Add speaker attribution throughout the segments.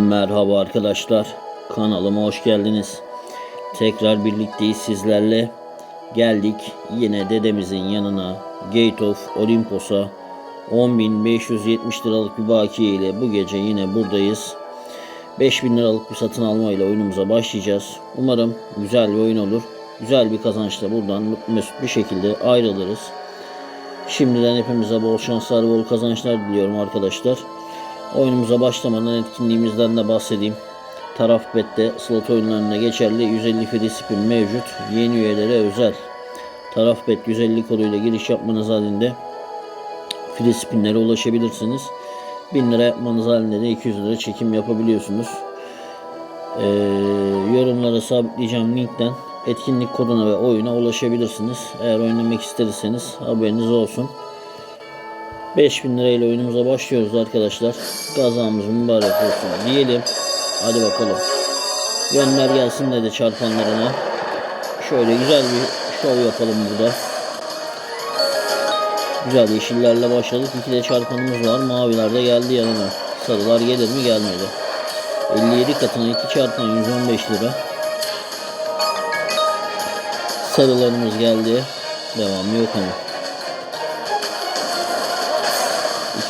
Speaker 1: Merhaba arkadaşlar. Kanalıma hoş geldiniz. Tekrar birlikteyiz sizlerle. Geldik yine dedemizin yanına. Gate of Olympus'a 10.570 liralık bir bakiye ile bu gece yine buradayız. 5000 liralık bir satın alma ile oyunumuza başlayacağız. Umarım güzel bir oyun olur. Güzel bir kazançla buradan mutlu mesut bir şekilde ayrılırız. Şimdiden hepimize bol şanslar, bol kazançlar diliyorum arkadaşlar. Oyunumuza başlamadan etkinliğimizden de bahsedeyim. Taraf bette slot oyunlarına geçerli 150 free spin mevcut. Yeni üyelere özel. Taraf bet 150 koduyla giriş yapmanız halinde free spinlere ulaşabilirsiniz. 1000 lira yapmanız halinde de 200 lira çekim yapabiliyorsunuz. Ee, yorumlara sabitleyeceğim linkten etkinlik koduna ve oyuna ulaşabilirsiniz. Eğer oynamak isterseniz haberiniz olsun. 5000 lirayla oyunumuza başlıyoruz arkadaşlar. Gazamız mübarek olsun diyelim. Hadi bakalım. Gönder gelsin dedi çarpanlarına. Şöyle güzel bir şov yapalım burada. Güzel yeşillerle başladık. İki de çarpanımız var. Maviler de geldi yanına. Sarılar gelir mi gelmedi. 57 katına 2 çarpan 115 lira. Sarılarımız geldi. Devamı yok ama.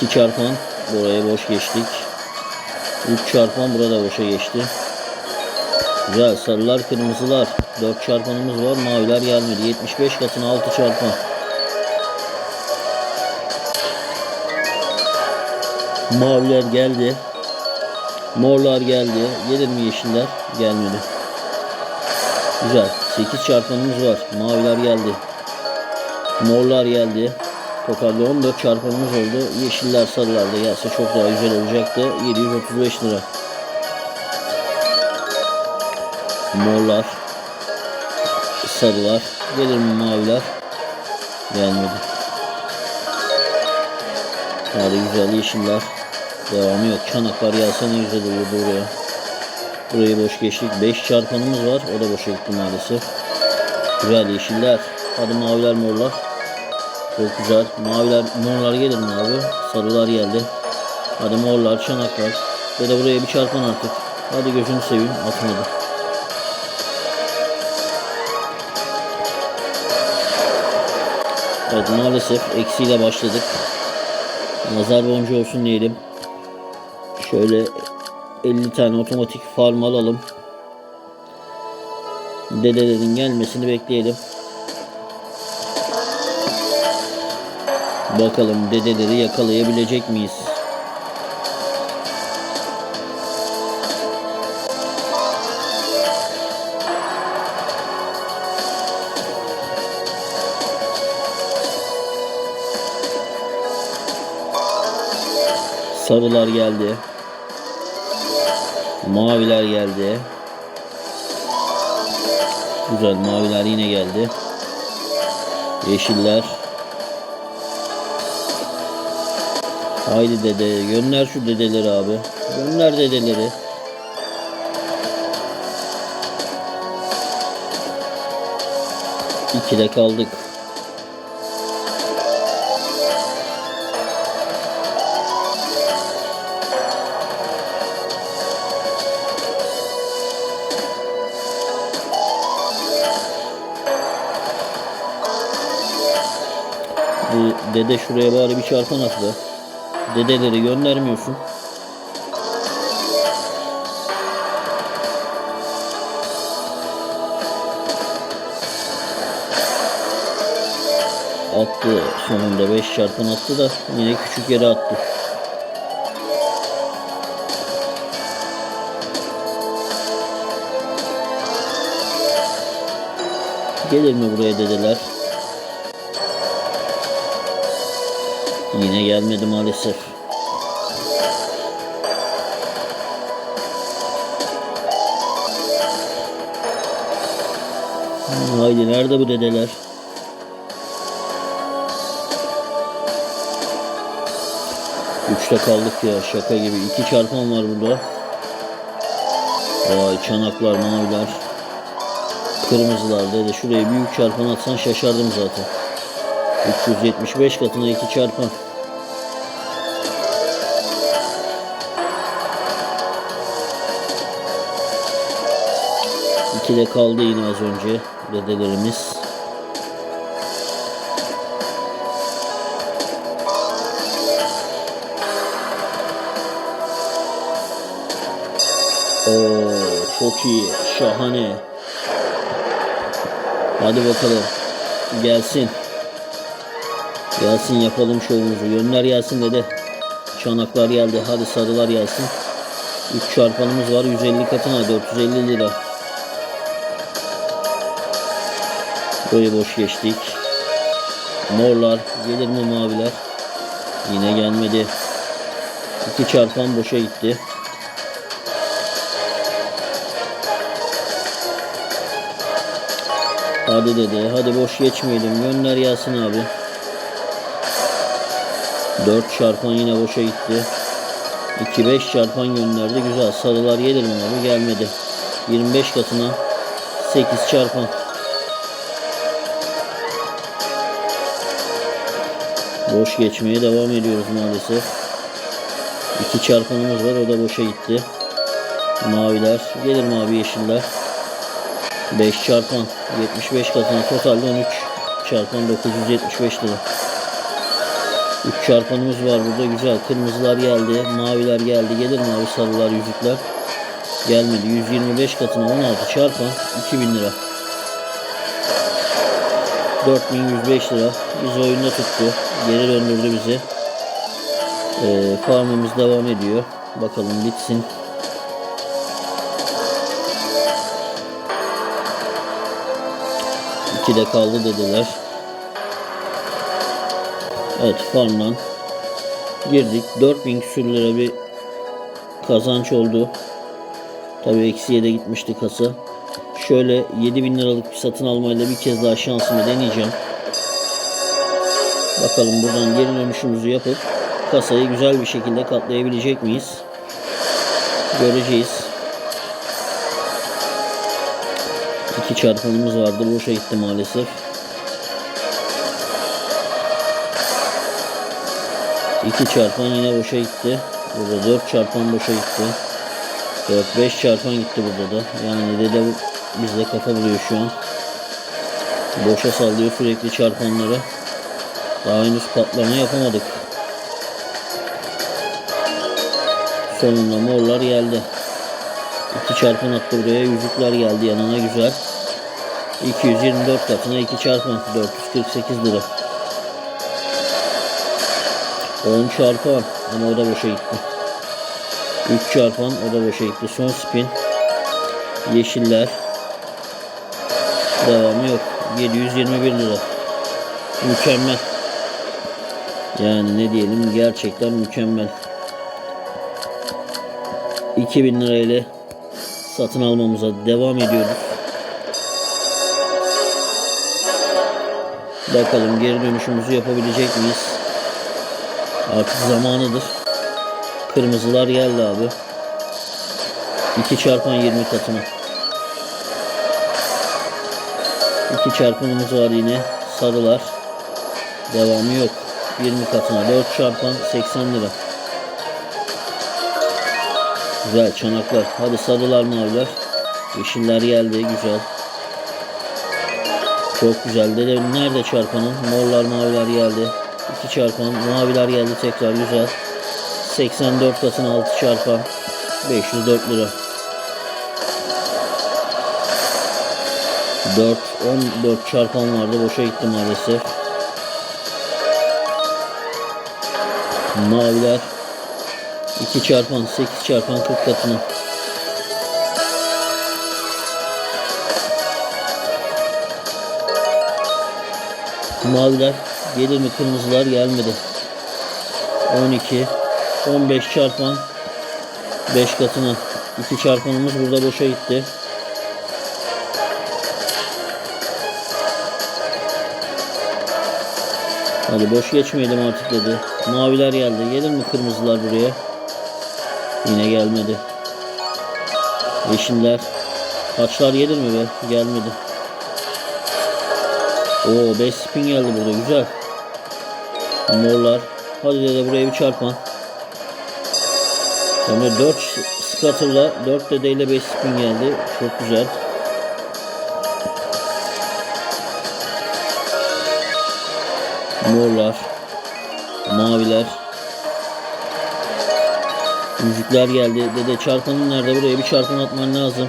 Speaker 1: 2 çarpan buraya boş geçtik. 3 çarpan burada boşa geçti. Güzel sarılar kırmızılar. 4 çarpanımız var. Maviler gelmedi. 75 katına 6 çarpan. Maviler geldi. Morlar geldi. Gelir mi yeşiller? Gelmedi. Güzel. 8 çarpanımız var. Maviler geldi. Morlar geldi. Totalde 14 çarpanımız oldu. Yeşiller sarılar da gelse çok daha güzel olacaktı. 735 lira. Morlar. Sarılar. Gelir mi maviler? Gelmedi. Hadi güzel yeşiller. Devamı yok. Çanaklar gelse ne güzel olurdu oraya. Burayı boş geçtik. 5 çarpanımız var. O da boşa gitti maalesef. Güzel yeşiller. Hadi maviler morlar. Çok güzel. Maviler, morlar gelir mi abi? Sarılar geldi. Hadi morlar, çanaklar. Ve de buraya bir çarpan artık. Hadi gözünü seveyim. Atmadı. Evet maalesef eksiyle başladık. Nazar boncuğu olsun diyelim. Şöyle 50 tane otomatik farm alalım. Dedelerin gelmesini bekleyelim. Bakalım dedeleri yakalayabilecek miyiz? Sarılar geldi. Maviler geldi. Güzel maviler yine geldi. Yeşiller. Haydi dede gönder şu dedeleri abi. Gönder dedeleri. İkide kaldık. Dede şuraya bari bir çarpan atla. Dedeleri göndermiyorsun. Attı sonunda 5 çarpan attı da yine küçük yere attı. Gelir mi buraya dedeler? Yine gelmedi maalesef. Haydi nerede bu dedeler? Üçte kaldık ya şaka gibi. İki çarpan var burada. Vay çanaklar, maviler. Kırmızılar dede. Şuraya büyük çarpan atsan şaşardım zaten. 375 katına 2 çarpan. İki de kaldı yine az önce dedelerimiz. Oo, çok iyi. Şahane. Hadi bakalım. Gelsin. Gelsin yapalım şovumuzu. Yönler gelsin dede. Çanaklar geldi. Hadi sarılar gelsin. 3 çarpanımız var. 150 katına 450 lira. Burayı boş geçtik. Morlar. Gelir mi maviler? Yine gelmedi. 2 çarpan boşa gitti. Hadi dede. Hadi boş geçmeyelim. Gönder gelsin abi. 4 çarpan yine boşa gitti. 2-5 çarpan gönderdi. Güzel. Sarılar gelir mi abi? Gelmedi. 25 katına 8 çarpan. Boş geçmeye devam ediyoruz maalesef. 2 çarpanımız var. O da boşa gitti. Maviler. Gelir mi abi yeşiller? 5 çarpan 75 katına totalde 13 çarpan 975 lira. 3 çarpanımız var burada güzel. Kırmızılar geldi, maviler geldi. Gelir mavi sarılar, yüzükler. Gelmedi. 125 katına 16 çarpan 2000 lira. 4105 lira. Biz oyunda tuttu. Geri döndürdü bizi. Ee, farmımız devam ediyor. Bakalım bitsin. İki de kaldı dediler. Evet farmdan girdik. 4000 küsür lira bir kazanç oldu. Tabii eksiye de gitmişti kasa. Şöyle 7000 liralık bir satın almayla bir kez daha şansımı deneyeceğim. Bakalım buradan geri dönüşümüzü yapıp kasayı güzel bir şekilde katlayabilecek miyiz? Göreceğiz. İki çarpanımız vardı. Boşa gitti maalesef. İki çarpan yine boşa gitti. Burada dört çarpan boşa gitti. Dört beş çarpan gitti burada da. Yani dede bizde kafa buluyor şu an. Boşa sallıyor sürekli çarpanları. Daha henüz patlama yapamadık. Sonunda morlar geldi. İki çarpan attı buraya. Yüzükler geldi yanına güzel. 224 katına 2 çarpan 448 lira. 10 çarpan ama o da boşa gitti. 3 çarpan o da boşa gitti. Son spin. Yeşiller. Devamı yok. 721 lira. Mükemmel. Yani ne diyelim gerçekten mükemmel. 2000 lirayla satın almamıza devam ediyoruz. Bakalım geri dönüşümüzü yapabilecek miyiz? Artık zamanıdır. Kırmızılar geldi abi. 2 çarpan 20 katına. 2 çarpanımız var yine. Sarılar. Devamı yok. 20 katına. 4 çarpan 80 lira. Güzel çanaklar. Hadi sarılar maviler. Yeşiller geldi. Güzel. Çok güzel. Dede nerede çarpanın? Morlar maviler geldi. 2 çarpan. Maviler geldi tekrar. Güzel. 84 katına 6 çarpan. 504 lira. 4 14 çarpan vardı. Boşa gitti maalesef. Maviler 2 çarpan 8 çarpan 40 katına. Maviler gelir mi kırmızılar gelmedi. 12 15 çarpan 5 katına. 2 çarpanımız burada boşa gitti. Hadi boş geçmeyelim artık dedi. Maviler geldi. Gelir mi kırmızılar buraya? Yine gelmedi. Yeşiller. Taçlar gelir mi be? Gelmedi. Oo 5 spin geldi burada güzel. Morlar. Hadi dede buraya bir çarpan. Sonra 4 scatter'la 4 dedeyle 5 spin geldi. Çok güzel. Morlar. Maviler. Müzikler geldi. Dede çarpanın nerede? Buraya bir çarpan atman lazım.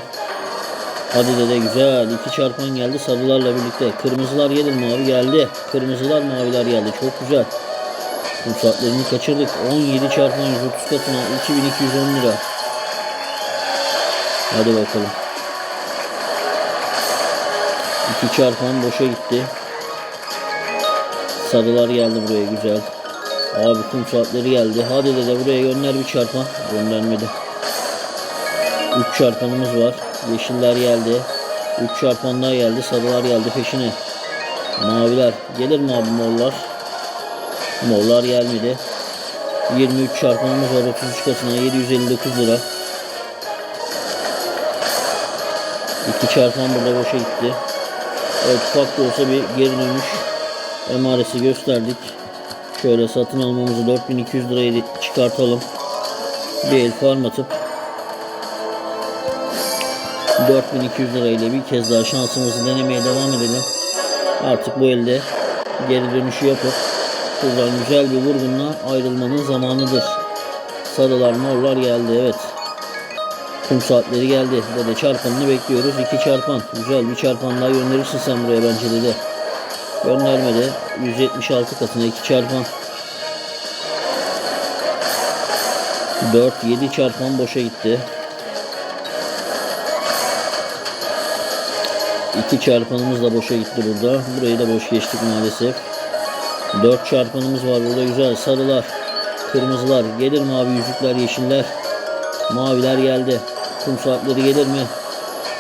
Speaker 1: Hadi dede güzel. İki çarpan geldi sarılarla birlikte. Kırmızılar gelir mavi geldi. Kırmızılar maviler geldi. Çok güzel. Saatlerini kaçırdık. 17 çarpan 130 katına 2210 lira. Hadi bakalım. İki çarpan boşa gitti. Sarılar geldi buraya güzel. Abi kum saatleri geldi. Hadi dede buraya gönder bir çarpan. Göndermedi. 3 çarpanımız var. Yeşiller geldi. 3 çarpan daha geldi. Sarılar geldi peşine. Maviler. Gelir mi abi morlar? Morlar gelmedi. 23 çarpanımız var 33 katına 759 lira. 2 çarpan burada boşa gitti. Evet ufak da olsa bir geri dönüş emaresi gösterdik. Şöyle satın almamızı 4200 liraya çıkartalım. Bir el farm atıp 4200 lirayla bir kez daha şansımızı denemeye devam edelim. Artık bu elde geri dönüşü yapıp buradan güzel bir vurgunla ayrılmanın zamanıdır. Sarılar morlar geldi evet. Kum saatleri geldi. Dede çarpanını bekliyoruz. İki çarpan. Güzel bir çarpan daha gönderirsin sen buraya bence dede. Göndermedi. 176 katına iki çarpan. 4 7 çarpan boşa gitti. 2 çarpanımız da boşa gitti burada. Burayı da boş geçtik maalesef. 4 çarpanımız var burada güzel. Sarılar, kırmızılar, gelir mavi yüzükler, yeşiller. Maviler geldi. Kum saatleri gelir mi?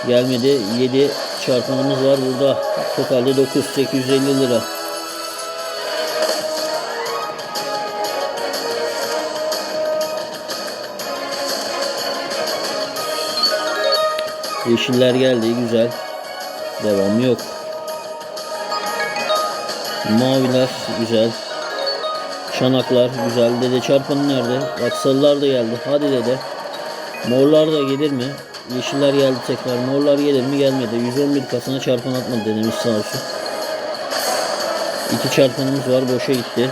Speaker 1: Gelmedi. 7 çarpanımız var burada. Totalde 9 850 lira. Yeşiller geldi güzel. Devamı yok. Maviler güzel. Çanaklar güzel. Dede çarpanı nerede? Bak da geldi. Hadi dede. Morlar da gelir mi? Yeşiller geldi tekrar. Morlar gelir mi? Gelmedi. 111 kasına çarpan atmadı dedemiz sağ olsun. İki çarpanımız var. Boşa gitti.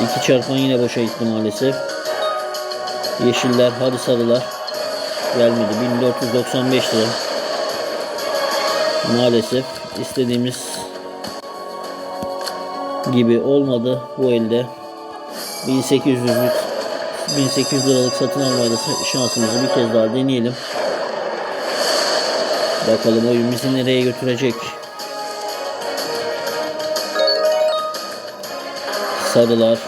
Speaker 1: İki çarpan yine boşa gitti maalesef. Yeşiller. Hadi sarılar. Gelmedi. 1495 lira. Maalesef istediğimiz gibi olmadı bu elde. 1800'lük 1800 liralık satın almayla şansımızı bir kez daha deneyelim. Bakalım oyun bizi nereye götürecek. Sarılar,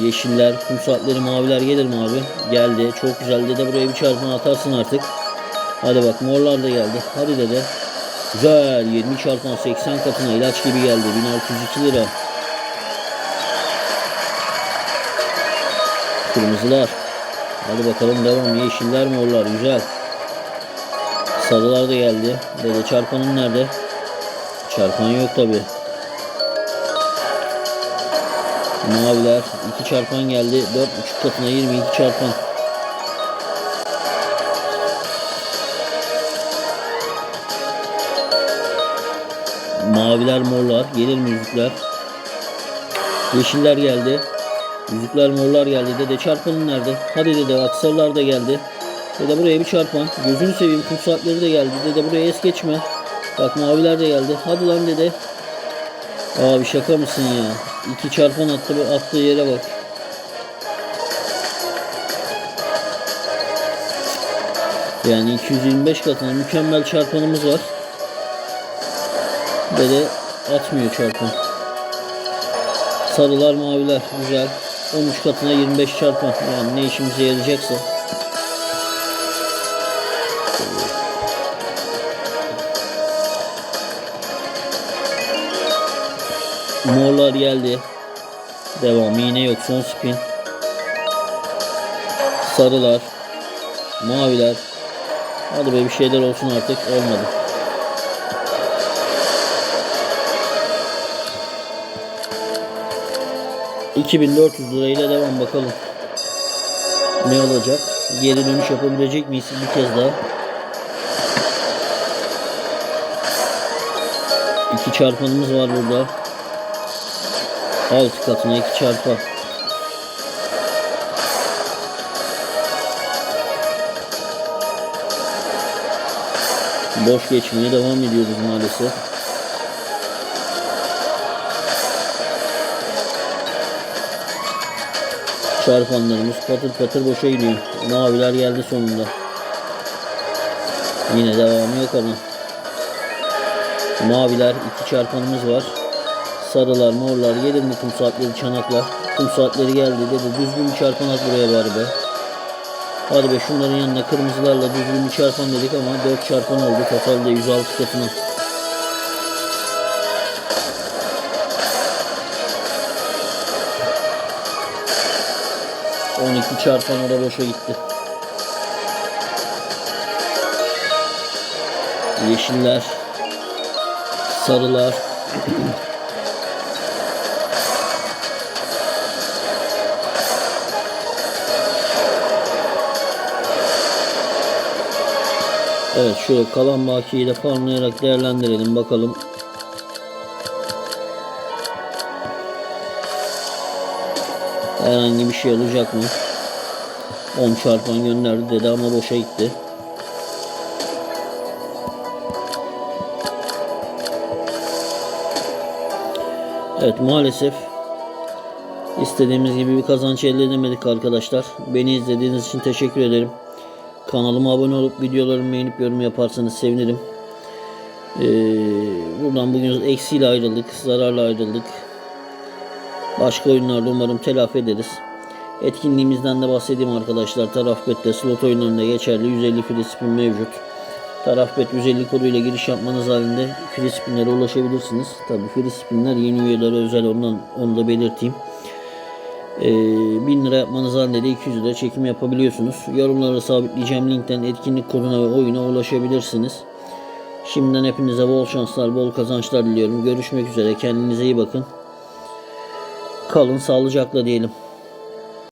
Speaker 1: yeşiller, kum saatleri, maviler gelir mi abi? Geldi. Çok güzel de buraya bir çarpan atarsın artık. Hadi bak morlar da geldi. Hadi dede. Güzel 20 çarpan 80 katına ilaç gibi geldi 1602 lira. Kırmızılar. Hadi bakalım devam. Yeşiller morlar güzel. Sarılar da geldi. Dede çarpanın nerede? Çarpan yok tabi. Maviler 2 çarpan geldi. 4.5 katına 22 çarpan. Maviler morlar. Gelir mi yüzükler? Yeşiller geldi. Yüzükler morlar geldi. Dede çarpanın nerede? Hadi dede bak sarılar da geldi. Dede buraya bir çarpan. Gözünü seveyim kum saatleri de geldi. Dede buraya es geçme. Bak maviler de geldi. Hadi lan dede. Abi şaka mısın ya? İki çarpan attı. Attığı yere bak. Yani 225 katına mükemmel çarpanımız var. Dede atmıyor çarpan. Sarılar maviler güzel. 13 katına 25 çarpan. Yani ne işimize yarayacaksa. Morlar geldi. Devam. Yine yok. Son spin. Sarılar. Maviler. Hadi be bir şeyler olsun artık. Olmadı. ...2400 lirayla devam bakalım. Ne olacak? Geri dönüş yapabilecek miyiz bir kez daha? İki çarpanımız var burada. Altı katına iki çarpı. Boş geçmeye devam ediyoruz maalesef. Çarpanlarımız patır patır boşa gidiyor. Maviler geldi sonunda. Yine devamı yok ama. Maviler iki çarpanımız var. Sarılar, morlar gelir mi kum saatleri, çanaklar? Kum saatleri geldi dedi. Düzgün bir çarpan at buraya bari be. Hadi be şunların yanına kırmızılarla düzgün bir çarpan dedik ama 4 çarpan oldu. Totalde 106 katına. On iki çarpan o da boşa gitti. Yeşiller, sarılar, Evet şöyle kalan bakiyi de farmlayarak değerlendirelim bakalım. Herhangi bir şey olacak mı? 10 çarpan gönderdi dedi ama boşa gitti. Evet maalesef istediğimiz gibi bir kazanç elde edemedik arkadaşlar. Beni izlediğiniz için teşekkür ederim. Kanalıma abone olup videolarımı beğenip yorum yaparsanız sevinirim. Ee, buradan bugün eksiyle ayrıldık, zararla ayrıldık. Başka oyunlarda umarım telafi ederiz. Etkinliğimizden de bahsedeyim arkadaşlar. Taraf bette slot oyunlarında geçerli 150 free spin mevcut. Taraf bet 150 koduyla giriş yapmanız halinde free spinlere ulaşabilirsiniz. Tabi free spinler yeni üyelere özel ondan onu da belirteyim. Ee, 1000 lira yapmanız halinde de 200 lira çekim yapabiliyorsunuz. Yorumlara sabitleyeceğim linkten etkinlik koduna ve oyuna ulaşabilirsiniz. Şimdiden hepinize bol şanslar, bol kazançlar diliyorum. Görüşmek üzere. Kendinize iyi bakın. Kalın sağlıcakla diyelim.